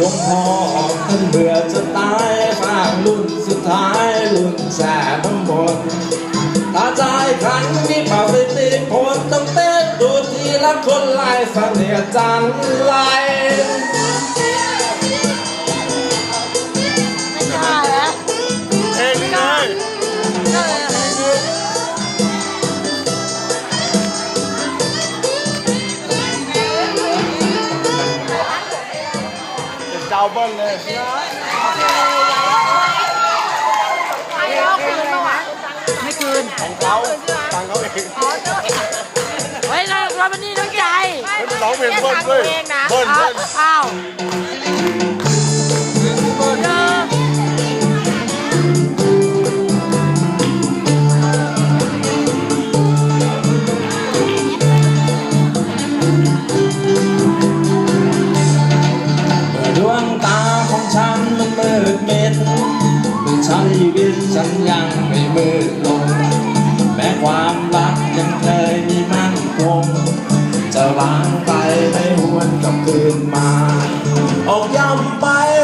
หลวงพ่อท่านเบื่อจะตายฝากรุ่นสุดท้ายรุ่นแสบทั้งหมดตาใจายขันนี่เป่าไปตีโพนต้องเต้นดูทีละคนไล่เสนียจันไร เจ็บเจ้าเบิ้ลเลยไม่คืนของเขาตังเขาเองเฮ้ยเราเราวันนี้น้องใจไม่เป็นร้องเพลงเบิ้ลด้วยเบิ้ลเบิ้ลอ้าว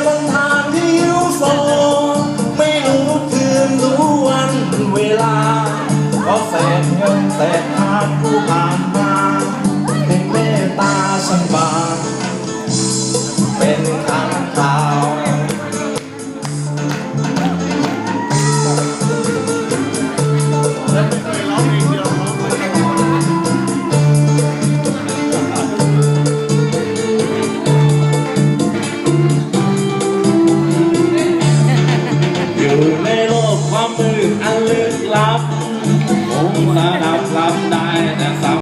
บนทางที่หิวโซไม่รู้คืนรู้วันเวลาเพราะแงเงินแสงทางผู้ผ่านมา ในโลกความมืดอันลึกลับมองสา